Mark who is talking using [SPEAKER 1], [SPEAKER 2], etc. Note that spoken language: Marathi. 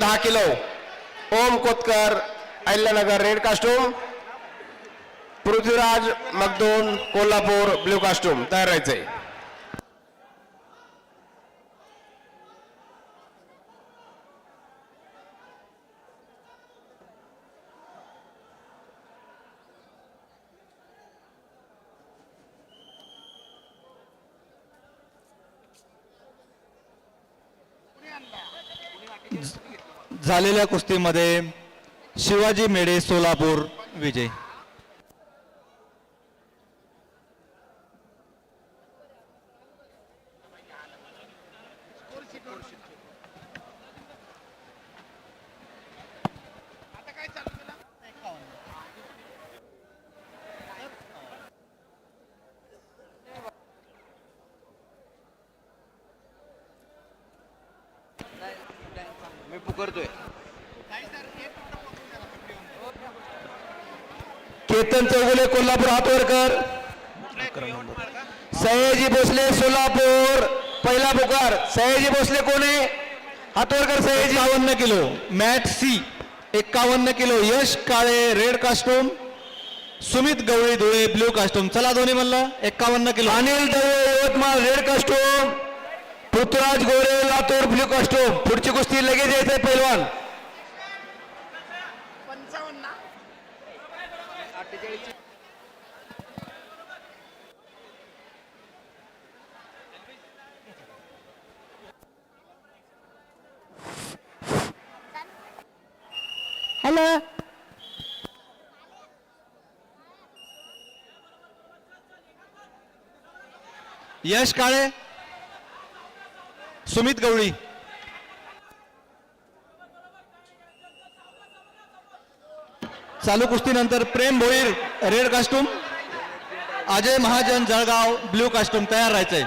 [SPEAKER 1] दहा kilo. Om Kotkar Ahilyanagar red costume. Prithviraj Magdon Kolhapur blue costume. तयार राहायचंय.
[SPEAKER 2] झालेल्या कुस्तीमध्ये शिवाजी मेढे सोलापूर विजय.
[SPEAKER 3] मी पुकारतोय.
[SPEAKER 1] केतन चौगुले कोल्हापूर हातवरकर. सयाजी भोसले सोलापूर. पहिला पुकार. सयाजी भोसले कोणे हातवरकर सयाजी.
[SPEAKER 2] एकावन्न किलो. Mat C. एकावन्न kilo. Yash Kale red costume. Sumit Gawali Dhule blue costume. चला दोन्ही म्हणलं. एकावन्न kilo.
[SPEAKER 1] Anil Dave Yavatmal red costume. Prithviraj Gore Latur blue costume पुढची कुस्ती लगेच यायचंय पैलवान.
[SPEAKER 4] हॅलो.
[SPEAKER 2] यश काळे. सुमित गवळी. चालू कुस्तीनंतर Prem Bhoir red costume. Ajay Mahajan Jalgaon blue costume तयार राहायचंय.